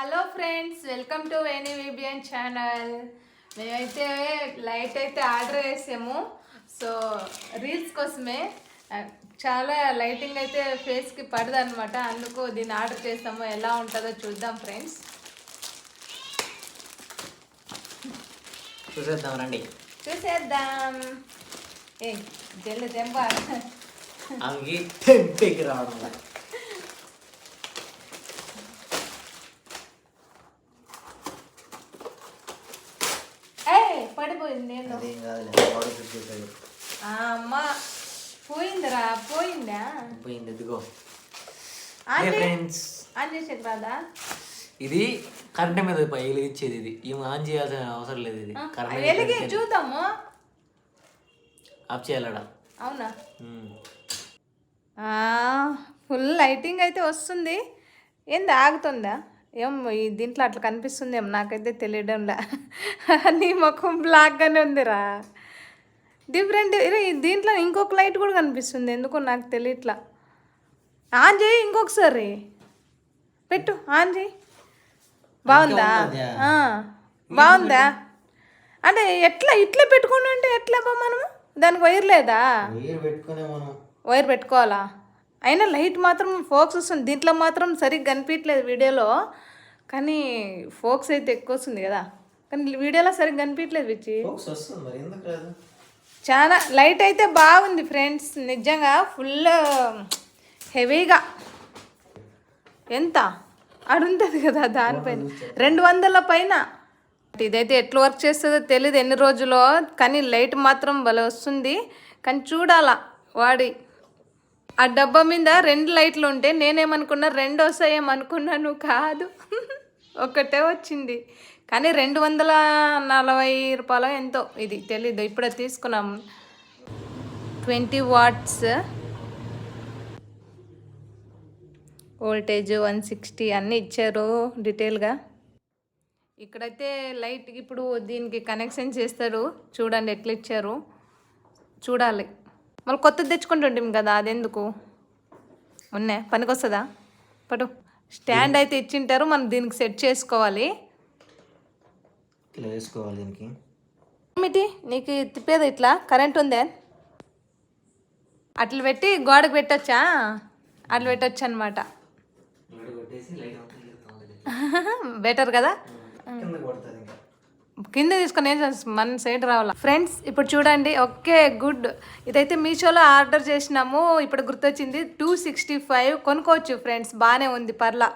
Hello friends welcome to Veni VBN channel మేమైతే light అయితే order చేసాము. సో రీల్స్ కోసమే. చాలా లైటింగ్ అయితే ఫేస్కి పడదు అనమాట అందుకు దీన్ని ఆర్డర్ చేసాము. ఎలా ఉంటుందో చూద్దాం ఫ్రెండ్స్ చూసేద్దాం రండి. చూసేద్దాం. ఏ జల్లు తెంప తెంపికి రావడం లేదు. ఏ పడిపోయింది నేను అదేం కాదులే పౌడర్ ఫిట్ చేసేది ఆ, అమ్మ పోయిందిరా పోయిందా? పోయింది ఆన్ చేసేది రాదా ఇది కరెంట్ మీద వెలిగించేది ఇది. ఇవి ఆన్ చేయాల్సిన అవసరం లేదు ఇది. కరెంట్ వెలిగి చూద్దాము. ఆఫ్ చేయాలడా అవునా? ఫుల్ లైటింగ్ అయితే వస్తుంది. ఏంది ఆగుతుందా? ఏం ఈ దీంట్లో అట్లా కనిపిస్తుంది ఏం నాకైతే తెలియడంలా. నీ ముఖం బ్లాక్గానే ఉందిరా. డిఫరెంట్ దీంట్లో ఇంకొక లైట్ కూడా కనిపిస్తుంది ఎందుకో నాకు తెలియట్లా. ఆన్ చేయి ఇంకొకసారి. పెట్టు ఆన్ చేయి. బాగుందా? బాగుందా? అంటే ఎట్లా ఇట్లా పెట్టుకుని ఉంటే ఎట్లా బా మనము? దానికి వైర్ లేదా? వైర్ పెట్టుకోవాలా? అయినా లైట్ మాత్రం ఫోక్స్ వస్తుంది. దీంట్లో మాత్రం సరిగ్గా కనిపించలేదు వీడియోలో. కానీ ఫోక్స్ అయితే ఎక్కువ వస్తుంది కదా. కానీ వీడియోలో సరిగ్గా కనిపించలేదు విచ్చి. చాలా లైట్ అయితే బాగుంది ఫ్రెండ్స్. నిజంగా ఫుల్ హెవీగా. ఎంత? అడుంటుంది కదా దానిపైన. రెండు వందల పైన. ఇదైతే ఎట్లా వర్క్ చేస్తుందో తెలియదు ఎన్ని రోజులో. కానీ లైట్ మాత్రం భలే వస్తుంది. కానీ చూడాలా వాడి. ఆ డబ్బా మీద రెండు లైట్లు ఉంటే నేనేమనుకున్నా రెండు వస్తాయేమనుకున్నాను కాదు. ఒకటే వచ్చింది. కానీ రెండు వందల నలభై రూపాయలు ఎంతో. ఇది తెలీదు ఇప్పుడే తీసుకున్నాం. Twenty watts voltage one sixty అన్నీ ఇచ్చారు డీటెయిల్గా. ఇక్కడైతే లైట్ ఇప్పుడు దీనికి కనెక్షన్ చేస్తారు. చూడండి ఎట్లా ఇచ్చారు. చూడాలి. మళ్ళీ కొత్తది తెచ్చుకుంటుంటాం కదా అదెందుకు? ఉన్నే పనికొస్తుందా? పటు. స్టాండ్ అయితే ఇచ్చింటారు మనం దీనికి సెట్ చేసుకోవాలి. వేసుకోవాలి దీనికి. ఏమిటి? నీకు తిప్పేది ఇట్లా? కరెంట్ ఉందే? అట్లా పెట్టి గోడకు పెట్టొచ్చా? అట్లా పెట్టొచ్చు అనమాట. బెటర్ కదా? కింద తీసుకొని మన సైడ్ రావాలా? ఫ్రెండ్స్ ఇప్పుడు చూడండి ఓకే గుడ్. ఇదైతే మీషోలో ఆర్డర్ చేసినాము. ఇప్పుడు గుర్తొచ్చింది టూ సిక్స్టీ ఫైవ్ కొనుక్కోవచ్చు ఫ్రెండ్స్ బాగానే ఉంది పర్లా.